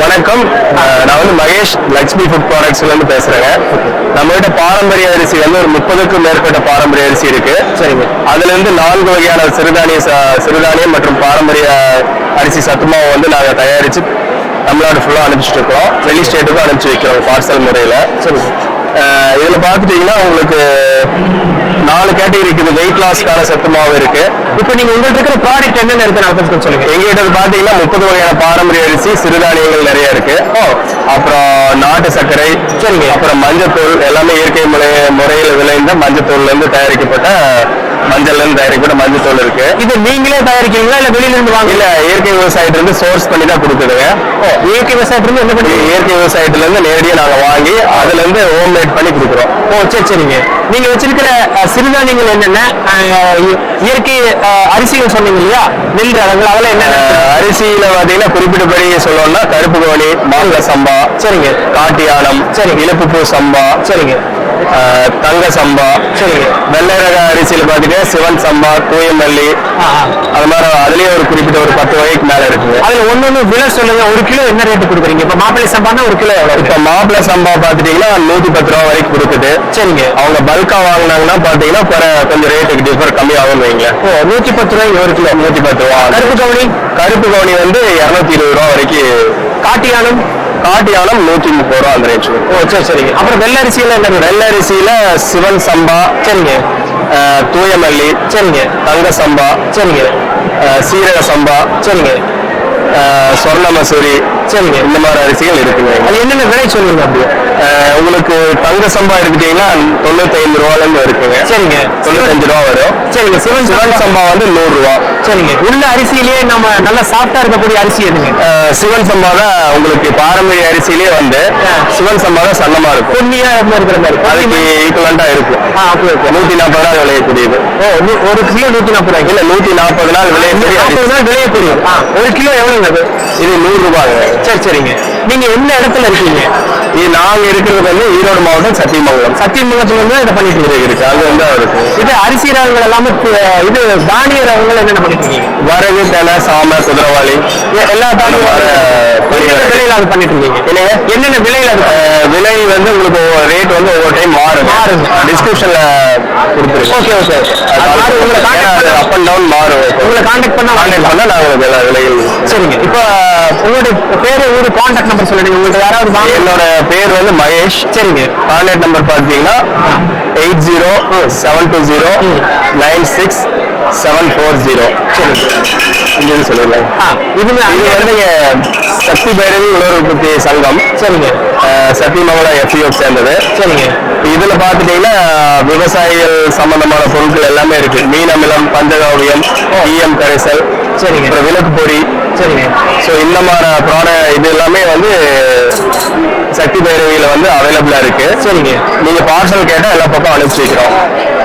வணக்கம். நான் வந்து மகேஷ் லக்ஷ்மி ஃபுட் ப்ராடக்ட்ஸ்ல இருந்து பேசுறேங்க. நம்ம கிட்ட பாரம்பரிய அரிசி வந்து ஒரு முப்பதுக்கும் மேற்பட்ட பாரம்பரிய அரிசி இருக்கு. சரிங்க. அதுல இருந்து நான்கு வகையான சிறுதானிய ச- சிறுதானியம் மற்றும் பாரம்பரிய அரிசி சத்துமாவை வந்து நாங்க தயாரிச்சு தமிழ்நாடு ஃபுல்லா அனுப்பிச்சிட்டு இருக்கோம் வெளி ஸ்டேட்டுக்கும் அனுப்பிச்சு வைக்கிறோம் பார்சல் முறையில. அஹ் இதுல பாத்துட்டீங்கன்னா உங்களுக்கு நாலு கேட்டகரி இருக்குது. வெயிட் லாஸ்க்கான சத்து மாவு இருக்கு. இப்போ நீங்க உங்கள்ட்ட இருக்கிற ப்ராடக்ட் என்னென்ன இருக்கு கொஞ்சம் சொல்லுங்க. எங்ககிட்ட பாத்தீங்கன்னா முப்பது வகையான பாரம்பரிய அரிசி சிறுதானியங்கள் நிறைய இருக்கு. அப்புறம் நாட்டு சர்க்கரை சரிங்க. அப்புறம் மஞ்சத்தூள் எல்லாமே இயற்கை முறை முறையில் விளைந்த மஞ்சத்தூள்ல இருந்து தயாரிக்கப்பட்ட மஞ்சள்ல இருந்து தயாரிக்கப்பட்ட மஞ்சத்தூள் இருக்கு. இது நீங்களே தயாரிக்கிறீங்களா? இல்ல வெளியில இருந்து வாங்க இல்ல இயற்கை விவசாயத்துல இருந்து சோர்ஸ் பண்ணி தான் கொடுக்குதுங்க இயற்கை விவசாயத்துல இருந்து என்ன பண்ணுவீங்க இயற்கை விவசாயத்துல இருந்து நேரடியா நாங்க வாங்கி அதுல இருந்து ஹோம் மேட் பண்ணி கொடுக்குறோம். ஓ சரி சரிங்க. நீங்க வச்சிருக்கிற சிறுதானியங்கள் என்னென்ன? இயற்கை அரிசிகள் சொன்னீங்க இல்லையா? நெல் ரகங்கள் அதெல்லாம் என்னென்ன? அரிசியில பாத்தீங்கன்னா குறிப்பிட்டபடி சொல்லணும்னா கருப்பு கவனி மாப்பிள சம்பா சரிங்க. காட்டியானம் சரிங்க. இழுப்பு பூ சம்பா சரிங்க. தங்க சம்பா வெள்ளை ரக அரிசியில பாத்தீங்கன்னா சிவன் சம்பா தூயமல்லி. அது மாதிரி அதுலயே ஒரு குறிப்பிட்ட ஒரு பத்து வகைக்கு மேல இருக்குது. அதுல ஒண்ணு விலை சொல்லுங்க. ஒரு கிலோ என்ன ரேட்டு கொடுக்குறீங்க? இப்ப மாப்பிள்ளை சம்பானா ஒரு கிலோ இப்ப மாப்பிள சம்பா பாத்துட்டீங்கன்னா நூத்தி பத்து ரூபா வரைக்கும் கொடுக்குது. சரிங்க. அவங்க பல்கா வாங்கினாங்கன்னா பாத்தீங்கன்னா கொஞ்சம் ரேட்டுக்கு டிஃபர் கம்மி ஆகும் வைங்க நூத்தி பத்து ரூபாய் ஒரு கிலோ. நூத்தி பத்து ரூபா. கருப்பு கவுனி? கருப்பு கவுனி வந்து இருநூத்தி இருபது ரூபா வரைக்கும் காட்டியானம் காட்டியானம் நூத்தி முப்பது ரூபா அந்த ரேஞ்ச் ஓ சரி சரிங்க அப்புறம் வெள்ளை அரிசியில என்ன ரேட்? வெள்ளை அரிசியில சிவன் சம்பா சரிங்க. தூயமல்லி சரிங்க. தங்க சம்பா சரிங்க. சீரக சம்பா சரிங்க. அஹ் சொர்ண மசூரி சரிங்க இந்த மாதிரி அரிசிகள் இருக்குங்க. அது என்னென்ன விலை சொல்லுங்க அப்படியே உங்களுக்கு தங்க சம்பா எடுத்துட்டீங்கன்னா தொண்ணூத்தி ஐந்து ரூபால இருந்து இருக்குங்க. சரிங்க. தொண்ணூத்தஞ்சு ரூபா வரும். சரிங்க. சிவன் சிவன் சம்பா வந்து நூறு ரூபா சரிங்க. உள்ள அரிசியிலேயே நம்ம நல்லா சாஃப்டா இருக்கக்கூடிய அரிசி எதுங்க? சிவன் சம்பா தான் உங்களுக்கு பாரம்பரிய அரிசியிலே வந்து சிவன் சம்பா தான் சன்னமா இருக்கும். பொன்னியா இருக்கிற மாதிரி. அதுக்கு ஈக்குவலண்டா இருக்கும். ஓகே நூத்தி நாற்பது நாள் விளையக்கூடியது ஒரு கிலோ நூத்தி நாற்பது ரூபாய் இல்ல நூத்தி நாற்பது நாள் விளையக்கூடிய நாற்பது. நாள் ஆ, ஒரு கிலோ எவ்வளவுங்க அது? இது நூறு ரூபாய் சரி சரிங்க நீங்க எந்த இடத்துல இருக்கீங்க? நாங்க இருக்கிறது வந்து ஈரோடு மாவட்டம் சத்தியமங்கலம். சத்தியமங்கலத்துல இருந்து இதை பண்ணிட்டு இருக்கீங்க. இருக்கு அங்க வந்து இருக்கு இது அரிசி ரகங்கள் எல்லாமே இது தானிய ரகங்கள் என்னென்ன பண்ணிட்டு இருக்கீங்க? வரகு தெனை சாம குதிரவாளி எல்லா தானிய வர என்னென்ன விலையில அது பண்ணிட்டு இருக்கீங்க? என்னங்க? என்னென்ன விலையில அது விலை வந்து உங்களுக்கு ரேட் வந்து ஒவ்வொரு டைம் மாறும் மாறுங்க. டிஸ்கிரிப்ஷன்ல கொடுத்துருக்கோம் ஓகே ஓகே. அது அப் அண்ட் டவுன் மாறும். உங்களை கான்டாக்ட் பண்ணா கான்டாக்ட் பண்ணா நாங்க உங்களுக்கு எல்லா விலைகள் சரிங்க. இப்போ உங்களுடைய பேரு ஊரு கான்டாக்ட் நம்பர் சொல்லுங்க. உங்களுக்கு யாராவது என்னோட பேர் வந்து மகேஷ். சரிங்க. கான்டாக்ட் நம்பர் பார்த்தீங்கன்னா eight zero seven two zero nine six seven four zero சரி இங்கே சொல்லுங்க. ஆ இதுமே இது வந்து சக்தி பைரவி உணவு உற்பத்தி சங்கம். சரிங்க. சத்தியமங்கலம் எஃப்இஓ சேர்ந்தது. சரிங்க. இதுல பாத்துட்டீங்கன்னா விவசாயிகள் சம்பந்தமான பொருட்கள் எல்லாமே இருக்கு. மீன் அமிலம் பஞ்சகாவியம் ஈயம் கரைசல் சரிங்க. அப்புறம் விளக்கு பொடி சரிங்க. ஸோ இந்த மாதிரி ப்ராடக்ட் இது எல்லாமே வந்து சக்தி பைரவியில வந்து அவைலபிளா இருக்கு. சரிங்க. நீங்க பார்சல் கேட்டா எல்லா பக்கம் அனுப்பிச்சு வைக்கிறோம்.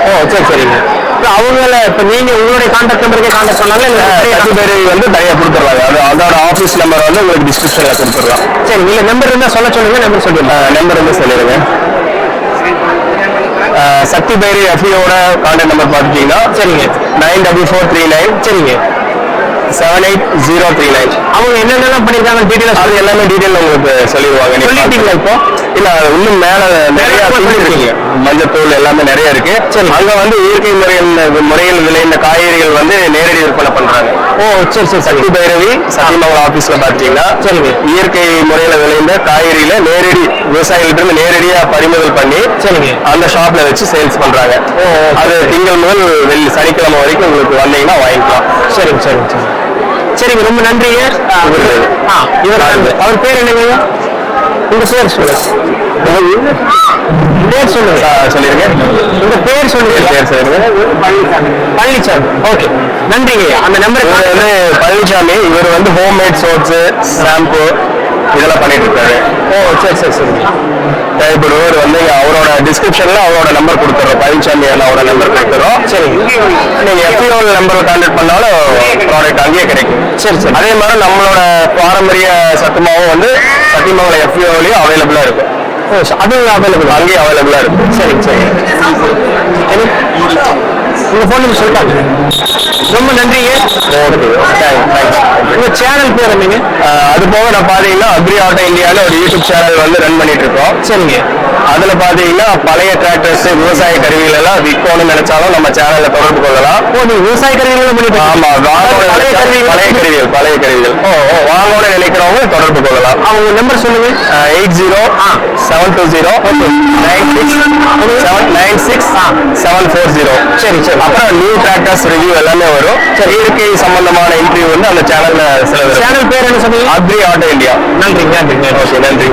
ஓ சரி சரிங்க. இப்போ அவங்கள இப்போ நீங்க உங்களுடைய கான்டாக்ட் நம்பருக்கே கான்டாக்ட் பண்ணாலும் இல்லை சக்தி பைரவி வந்து தனியா கொடுத்துருவாங்க அது அதோட ஆஃபீஸ் நம்பர் வந்து உங்களுக்கு டிஸ்கிரிப்ஷன்ல கொடுத்துடலாம். சரி நீங்க நம்பர் இருந்தா சொல்ல சொல்லுங்க நம்பர் சொல்லுங்க நம்பர் வந்து சொல்லிடுங்க. சக்தி பைரவி எஃப்இஓட கான்டாக்ட் நம்பர் பார்த்துட்டீங்கன்னா சரிங்க. Nine double four three nine சரிங்க. Seven eight zero three nine அவங்க என்னென்னலாம் பண்ணிருக்காங்க டீட்டெயிலாக அது எல்லாமே டீடைல் உங்களுக்கு சொல்லிடுவாங்க. சொல்லிட்டீங்களா இப்போ? இல்ல இன்னும் மேல நிறைய மேல things சொல்லிருக்கீங்க. இருக்கு. மஞ்சத்தூள் எல்லாமே நிறைய இருக்கு. சரி. அங்க வந்து இயற்கை முறையில் முறையில் விளைந்த காய்கறிகள் வந்து நேரடி விற்பனை பண்றாங்க. ஓ சரி சரி சக்தி சரி பைரவி சத்தியமங்கலம் ஆபீஸ்ல பாத்தீங்கன்னா சரிங்க. இயற்கை முறையில விளைந்த காய்கறிகளை நேரடி விவசாயிகிட்ட இருந்து நேரடியா பறிமுதல் பண்ணி சரிங்க. அந்த ஷாப்ல வச்சு சேல்ஸ் பண்றாங்க. ஓ, ஓ, அது திங்கள் முதல் வெள்ளி சனிக்கிழமை வரைக்கும் உங்களுக்கு வந்தீங்கன்னா வாங்கிக்கலாம். சரிங்க சரிங்க சரி சரிங்க ரொம்ப நன்றிங்க இவரு. அவர் பேர் என்னங்க உங்க பேர் சொல்லுங்க. பேர் சொல்லுங்க. சொல்லிருங்க. உங்க பேர் சொல்லுங்க. பேர் சொல்லுங்க. பழனிசாமி. ஓகே. நன்றிங்க அந்த நம்பரை வந்து பழனிசாமி. இவர் வந்து ஹோம் மேட் சோப்ஸ் ஷாம்பு இதெல்லாம் பண்ணிட்டு இருக்காரு. ஓ சரி சரி சரிங்க தேவைப்படுவர் வந்து அவரோட டிஸ்கிரிப்ஷன்ல அவரோட நம்பர் கொடுத்துறோம் பழனிசாமி அவரோட நம்பர் கொடுத்துறோம் சரிங்க நீங்க எஃப்இஓ நம்பர் கான்டாக்ட் பண்ணாலும் ப்ராடக்ட் அங்கேயே கிடைக்கும். சரி சரி. அதே மாதிரி நம்மளோட பாரம்பரிய சத்துமாவும் வந்து சத்தியமங்கலம் எஃப்இஓலையும் அவைலபிளா இருக்கும். ஓ அது அவைலபிள் அங்கேயும் அவைலபிளா இருக்கும். சரிங்க சரிங்க உங்க ஃபோன் நம்பர் சொல்லிட்டாங்க ரொம்ப நன்றிங்க. ஓகே தேங்க்ஸ் உங்க சேனல் பேர் என்னங்க? அது போக நான் பாத்தீங்கன்னா அக்ரி ஆட்டோ இந்தியாவில் ஒரு யூடியூப் சேனல் வந்து ரன் பண்ணிட்டு இருக்கோம். சரிங்க. அதுல பாத்தீங்கன்னா பழைய டிராக்டர்ஸ் விவசாய கருவிகள் எல்லாம் விற்கணும்னு நினைச்சாலும் நம்ம சேனல்ல தொடர்பு கொள்ளலாம். விவசாய பண்ணிட்டு ஆமா வாங்கணும்னு பழைய கருவிகள். பழைய கருவிகள் பழைய கருவிகள். வாங்கணும்னு நினைக்கிறவங்க தொடர்பு கொள்ளலாம். அவங்க நம்பர் சொல்லுங்க. Eight zero seven two zero nine six seven nine six seven four zero சரி சரி. அப்புறம் நியூ டிராக்டர்ஸ் ரிவ்யூ எல்லாமே வரும். இயற்கை சம்பந்தமான இன்டர்வியூ வந்து அந்த சேனல்ல சில சேனல் பேர் என்ன சொன்னீங்க? அக்ரி ஆட்டோ இந்தியா நன்றிங்க நன்றிங்க. ஓகே நன்றி.